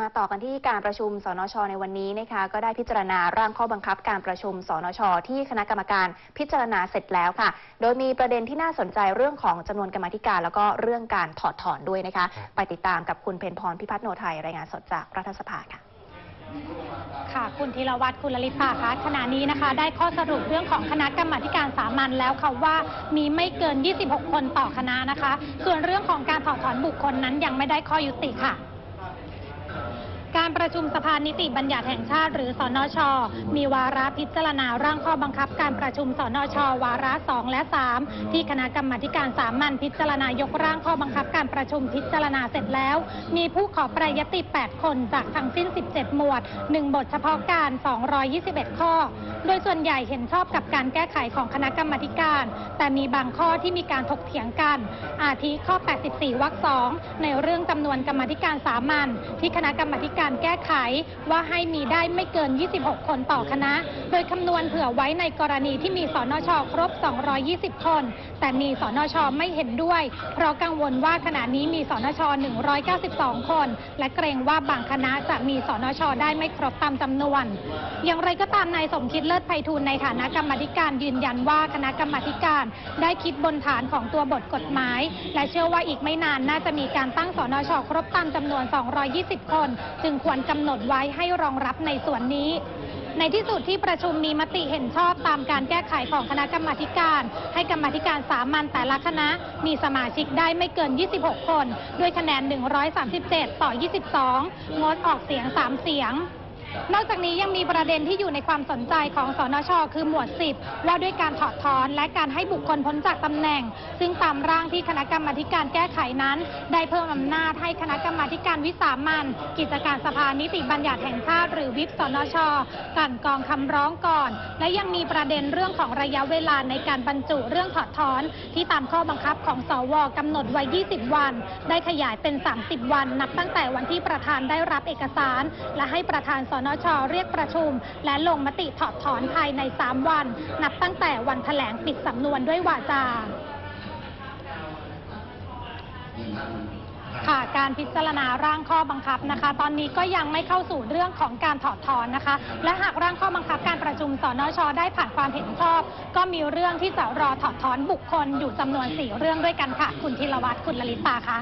มาต่อกันที่การประชุมสนช ในวันนี้นะคะ ก็ได้พิจารณาร่างข้อบังคับการประชุมสนช ที่คณะกรรมการพิจารณาเสร็จแล้วค่ะ โดยมีประเด็นที่น่าสนใจเรื่องของจำนวนกรรมาธิการ แล้วก็เรื่องการถอดถอนด้วยนะคะครับไปติดตามกับคุณเพนพรพิพัฒน์โนไทย รายงานสดจากรัฐสภาค่ะค่ะคุณธีรวัตรคุณลลิตาคะขณะนี้นะคะ ได้ข้อสรุปเรื่องของคณะกรรมาธิการสามัญแล้วค่ะว่ามีไม่เกิน 26 คนต่อคณะนะคะ ส่วนเรื่องของการถอดถอนบุคคลนั้นยังไม่ได้ข้อยุติค่ะ Acá การประชุมสภานิติบัญญัติแห่งชาติ หรือสนช มีวาระพิจารณาร่างข้อบังคับการประชุมสนช วาระ 2 และ 3 ที่คณะกรรมาการสามัญพิจารณายกร่างข้อบังคับการประชุมพิจารณาเสร็จแล้ว มีผู้ขอประยติ 8 คนจากทั้งสิ้น 17 หมวด 1 บทเฉพาะการ 221 ข้อ โดยส่วนใหญ่เห็นชอบกับการแก้ไขของคณะกรรมาการ แต่มีบางข้อที่มีการถกเถียงกัน อาทิข้อ 84 วรรคสองในเรื่องจำนวนกรรมาธิการสามัญที่คณะกรรมาธิการแก้ไข ว่าให้มีได้ไม่เกิน 26 คนต่อคณะ โดยคำนวณเผื่อไว้ในกรณีที่มีสนชครบ 220 คน แต่มีสนชไม่เห็นด้วย เพราะกังวลว่าขณะนี้มีสนช 192 คน และเกรงว่าบางคณะจะมีสนชได้ไม่ครบตามจำนวน อย่างไรก็ตามนายสมคิดเลิศไพฑูรย์ในฐานะกรรมธิการยืนยันว่าคณะกรรมธิการได้คิดบนฐานของตัวบทกฎหมาย และเชื่อว่าอีกไม่นานน่าจะมีการตั้งสนชครบตามจำนวน 220 คน จึงควรกำหนดไว้ให้รองรับในส่วนนี้ ในที่สุดที่ประชุมมีมติเห็นชอบตามการแก้ไขของคณะกรรมาการ ให้กรรมาธิการสามัญแต่ละคณะมีสมาชิกได้ไม่เกิน 26 คน ด้วยคะแนน 137 ต่อ 22 งดออกเสียง 3 เสียง นอกจากนี้ยังมีประเด็นที่อยู่ในความสนใจของสนช คือหมวด 10 ว่าด้วยการถอดถอนและการให้บุคคลพ้นจากตำแหน่ง ซึ่งตามร่างที่คณะกรรมาการแก้ไขนั้น ได้เพิ่มอำนาจให้คณะกรรมาการวิสามันกิจการสภานิติบัญญัติแห่งชาติหรือวิปสนชกลั่นกรองคำร้องก่อน และยังมีประเด็นเรื่องของระยะเวลาในการบรรจุเรื่องถอดถอน ที่ตามข้อบังคับของสวกำหนดไว้ 20 วัน ได้ขยายเป็น 30 วัน นับตั้งแต่วันที่ประธานได้รับเอกสาร และให้ประธานสนนช เรียกประชุม และลงมติถอดถอนภายใน 3 วัน นับตั้งแต่วันแถลงปิดสำนวนด้วยวาจาค่ะการพิจารณาร่างข้อบังคับนะคะ ตอนนี้ก็ยังไม่เข้าสู่เรื่องของการถอดถอนนะคะ และหากร่างข้อบังคับการประชุมสนชได้ผ่านความเห็นชอบ ก็มีเรื่องที่จะรอถอดถอนบุคคลอยู่จำนวน4เรื่องด้วยกันค่ะ คุณธีรวัตรคุณลลิตาคะ